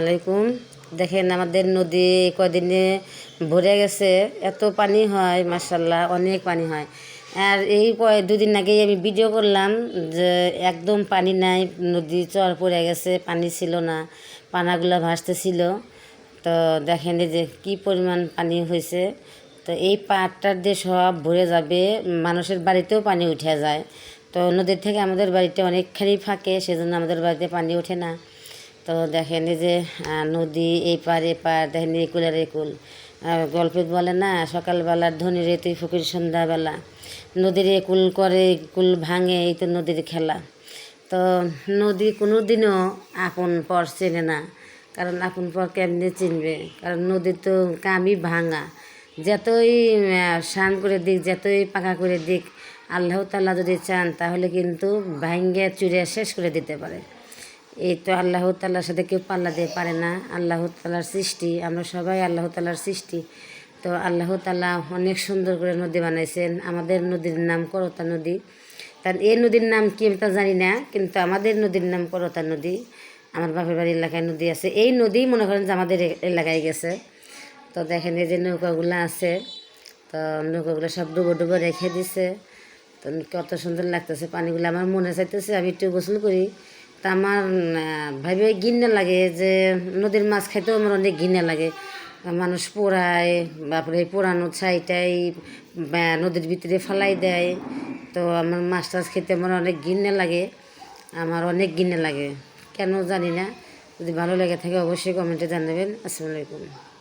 আলাইকুম দেখেন আমাদের নদী কদিনে ভরে গেছে, এত পানি হয় মাসাল্লাহ অনেক পানি হয়। আর এই দুদিন আগেই আমি ভিডিও করলাম যে একদম পানি নাই, নদী চর পড়ে গেছে, পানি ছিল না, পানাগুলো ভাসতেছিল। তো দেখেন যে কি পরিমাণ পানি হয়েছে। তো এই পাটটার দিয়ে সব ভরে যাবে, মানুষের বাড়িতেও পানি উঠে যায়। তো নদীর থেকে আমাদের বাড়িতে অনেকখানি ফাঁকে, সেজন্য আমাদের বাড়িতে পানি ওঠে না। তো দেখেন এই যে নদী এই পার এ পার, দেখেন এই কুলের এই কুল। আর গল্পে বলে না, সকালবেলার ধনী রে তুই ফকির সন্ধ্যাবেলা। নদীর এ কুল করে, কুল ভাঙে, এই তো নদীর খেলা। তো নদী কোনো দিনও আপন পর চেনে না। কারণ আপন পর কেমনে চিনবে? কারণ নদীর তো কামই ভাঙা। যতই শান করে দিক, যতই পাকা করে দিক, আল্লাহ তাল্লাহ যদি চান, তাহলে কিন্তু ভাঙ্গে চুরে শেষ করে দিতে পারে। এই তো আল্লাহ তাল্লার সাথে কেউ পাল্লা দিয়ে পারে না। আল্লাহ তাল্লার সৃষ্টি, আমরা সবাই আল্লাহ তাল্লার সৃষ্টি। তো আল্লাহ তাল্লাহ অনেক সুন্দর করে নদী বানাইছেন। আমাদের নদীর নাম করতা নদী। তার এই নদীর নাম কি আমি তা জানি না, কিন্তু আমাদের নদীর নাম করতা নদী। আমার বাপের বাড়ির এলাকায় নদী আছে। এই নদী মনে করেন যে আমাদের এলাকায় গেছে। তো দেখেন এই যে নৌকাগুলো আছে, তো নৌকাগুলো সব ডুবো ডুবো রেখে দিছে। তো কত সুন্দর লাগতেছে পানিগুলো। আমার মনে চাইতেছে আমি একটু গোসল করি। তা আমার ভাবে ঘিন্না লাগে যে নদীর মাছ খাইতেও আমার অনেক ঘিন্না লাগে। মানুষ পোড়ায়, বাপরে, পোড়ানো ছাইটাই টাই নদীর ভিতরে ফেলাই দেয়। তো আমার মাছ টাছ খেতে আমার অনেক ঘিন্না লাগে, আমার অনেক ঘিন্না লাগে। কেন জানি না, যদি ভালো লেগে থাকে অবশ্যই কমেন্টে জানাবেন। আসসালামু আলাইকুম।